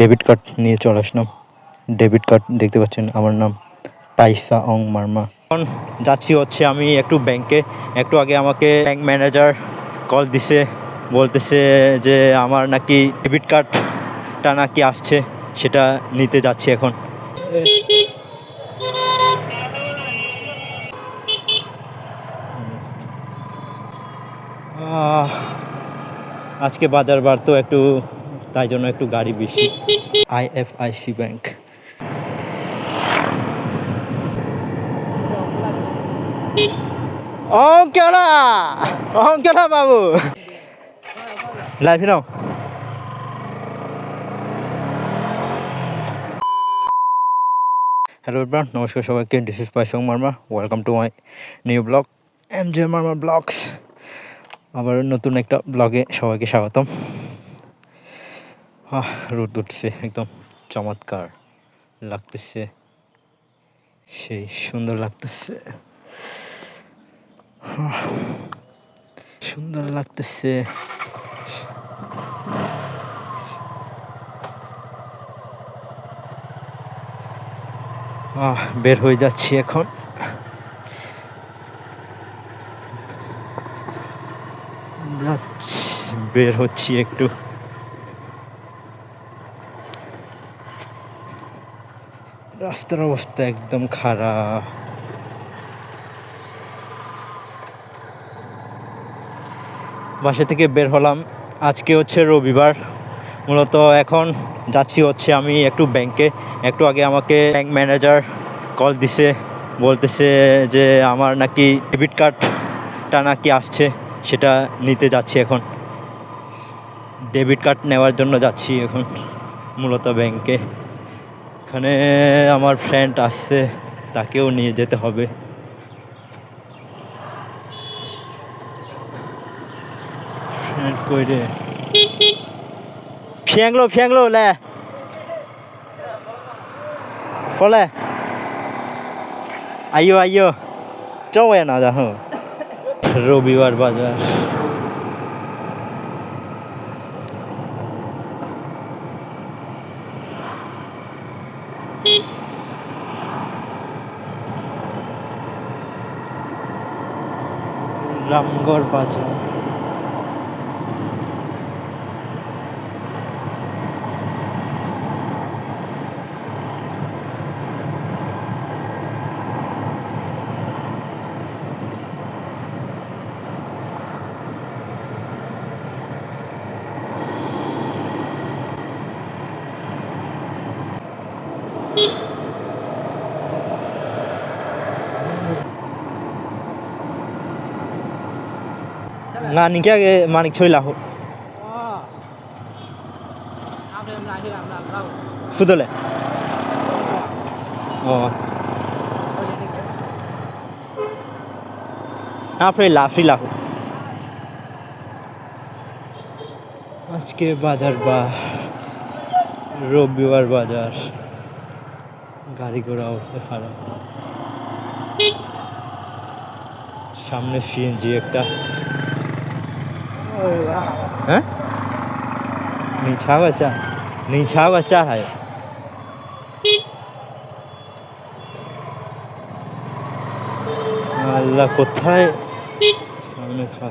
Debit card নিয়ে চলে আসলাম। Debit card দেখতে পাচ্ছেন আমার নাম টাইসা অং মার্মা এখন যাচ্ছি হচ্ছে আমি একটু ব্যাংকে একটু আগে আমাকে ব্যাংক ম্যানেজার কল দিছে, বলতেছে যে আমার নাকি ডেবিট কার্ডটা নাকি আসছে, সেটা নিতে যাচ্ছি এখন। আজকে বাজার বার তো একটু তাই জন্য একটু গাড়ি বেশি। IFIC bank. অঙ্কেলা! অঙ্কেলা বাবু! লাইফ নাও। হ্যালো এভরিওয়ান নমস্কার সবাইকে। This is Paisong Marma welcome to my new blog M J Marma blogs আবার নতুন একটা ব্লগে সবাইকে স্বাগতম। রোদ উঠছে, একদম চমৎকার লাগতেছে, সেই সুন্দর লাগতেছে। সুন্দর লাগতেছে। বের হয়ে যাচ্ছি এখন। বের হচ্ছি একটু। রাস্তার অবস্থা একদম খারাপ। বাসা থেকে বের হলাম। আজকে হচ্ছে রবিবার। মূলত এখন যাচ্ছি হচ্ছে আমি একটু ব্যাংকে একটু আগে আমাকে ব্যাংক ম্যানেজার কল দিছে, বলতেছে যে আমার নাকি ডেবিট কার্ডটা নাকি আসছে, সেটা নিতে যাচ্ছি এখন। ডেবিট কার্ড নেওয়ার জন্য যাচ্ছি এখন, মূলত ব্যাংকে এখানে আমার ফ্রেন্ড আসছে, তাকেও নিয়ে যেতে হবে। ফিয়াংলো ফিয়াংলো, লে। বলে আইয়ো আইয়ো। চৌ না দেখো রবিবার বাজার। রামগড় বাজার। Nga ni kya ge manik choi la ho fudole ও আপনি লাফি লাফ আজকে বাজার বা রবিবার বাজার গাড়ি ঘোড়া অবস্থা খারাপ সামনে সিএনজি একটা হ্যাঁ নিছা বাচ্চা নিছা বাচ্চা হয় আল্লাহ কোথায় সামনে খা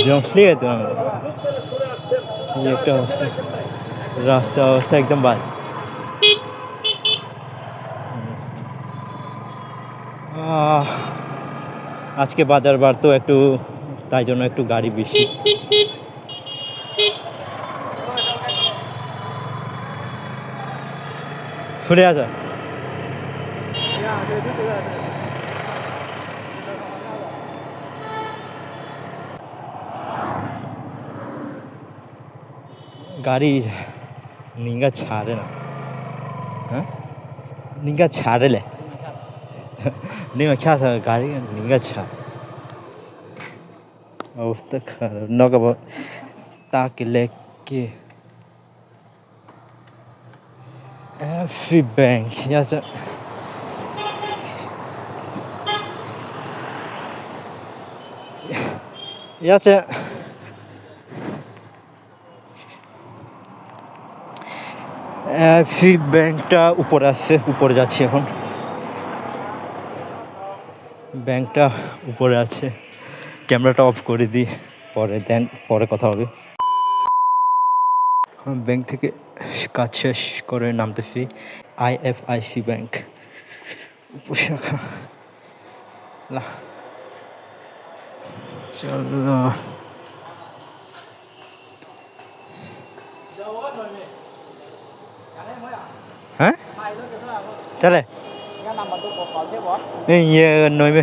জমলে তো এই একটা অবস্থা রাস্তা অবস্থা একদম বাজ আজকে বাজার বার তো একটু, তাই জন্য একটু গাড়ি বেশি। সরে আসা গাড়ি নিঙ্গা ছাড়ে না। হ্যাঁ? নিঙ্গা ছাড়েলে। नहीं मैं क्या था गाड़ी निंगा छा অবস্থা খারাপ নগাব তাকে লেকে এফসি ব্যাংক আচ্ছা এই আছে এফসি ব্যাংকটা উপরে আসছে উপরে যাচ্ছি এখন ব্যাংকটা উপরে আছে। ক্যামেরাটা অফ করে দিই পরে দেন পরে কথা হবে। ব্যাংক থেকে কাজ শেষ করে নামতেছি আইএফআইসি ব্যাংক উপশাখা। চলো hả chale এই ইয়ে নইবে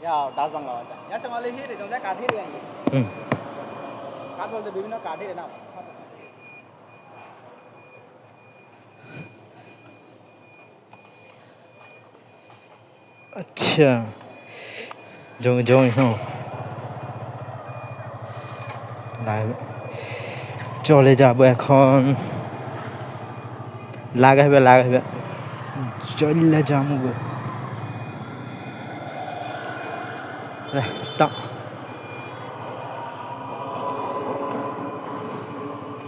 ইয়া দাসবাংলা বাজার ইয়া তোমার লিখি রে তোমরা কাঠি রে হুম কাঠ বলতে বিভিন্ন কাঠি রে না আচ্ছা জমি জমি হ্যাঁ চলে যাব এখন লাগাইবে লাগাইবে চলে যাবো গো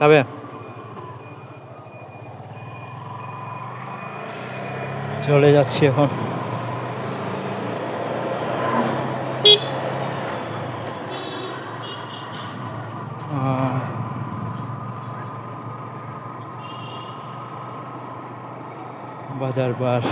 তবে চলে যাচ্ছি এখন। বাজার বার।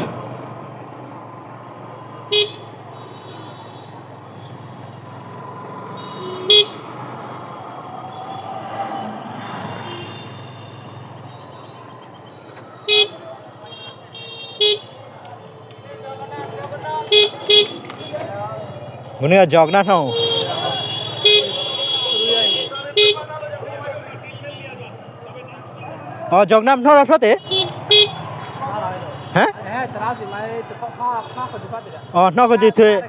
Ờ nó có gì thuê.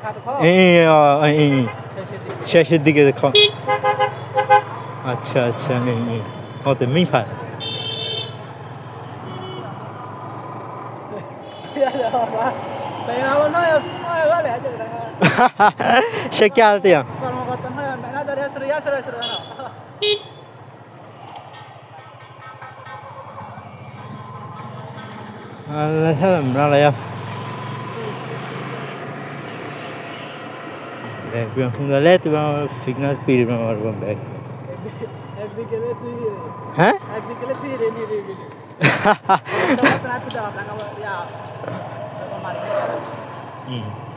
এই ờ, এই এই, শেষের দিকে। শেষের দিকে দেখো আচ্ছা আচ্ছা এই এই ওতে মিফা তাই আমার নয় নয় বলে আছে সে Şeker altı ya. Anlatalım lan ya. Back में हम गले तो मैं सिग्नल पीर में मार बम बैक एग्जिट के लिए तो हैं एग्जिट के लिए पीर नहीं रे भी तो रात को दवा लगा या मार के हम्म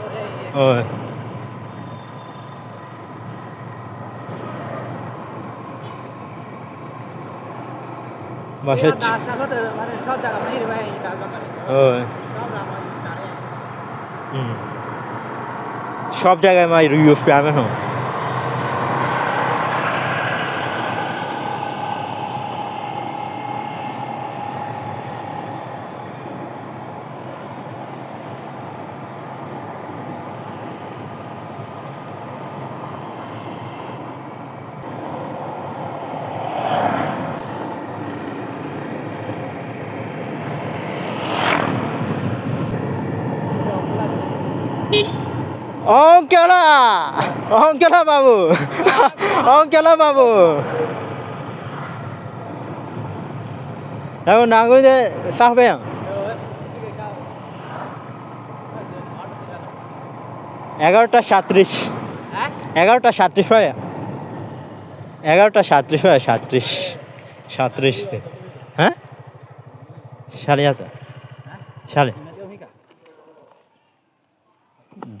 করে এই মানে ভাই দাস বাগান Oh. সব আমার সারে হুম সব জায়গায় মাই ইউজ পে আমি হ্যাঁ অঙ্কেলা অঙ্কেলা বাবু অঙ্কেলা বাবু। এখন নাগুতে সাহবে এগারোটা সাত্রিশ। হ্যাঁ এগারোটা সাত্রিশ হয় এগারোটা সাত্রিশ হয় সাত্রিশ সাত্রিশ হ্যাঁ? সাড়ে হাজার। সাড়ে।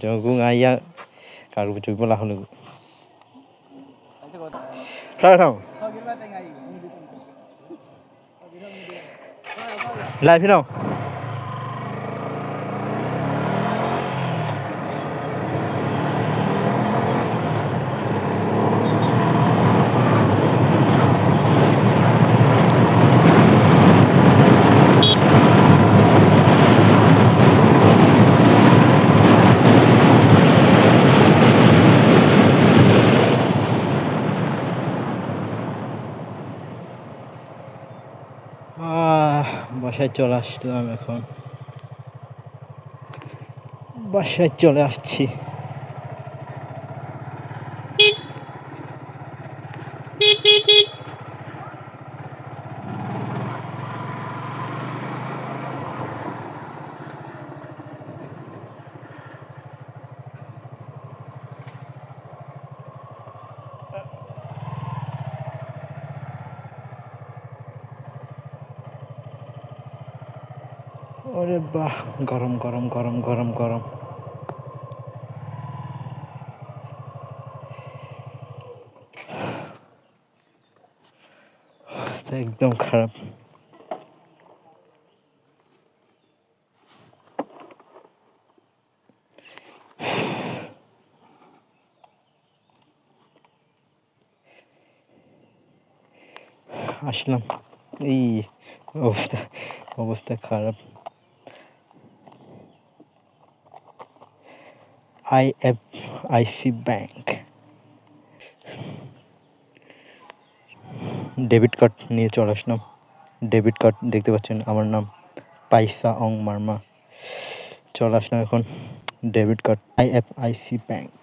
জগুং আইয়া কারু চুপ বলা। হলো সাড়ে নাও। বাসায় চলে আসলাম এখন। বাসায় চলে আসছি। ওরে বাহ গরম গরম গরম গরম গরম। একদম খারাপ। আসলাম। এই অবস্থা অবস্থা খারাপ। আইএফআইসি ব্যাংক ডেবিট কার্ড নিয়ে চলে আসলাম ডেবিট কার্ড দেখতে পাচ্ছেন আমার নাম পাইসা অং মার্মা। চলে আসলাম এখন ডেবিট কার্ড আইএফআইসি ব্যাংক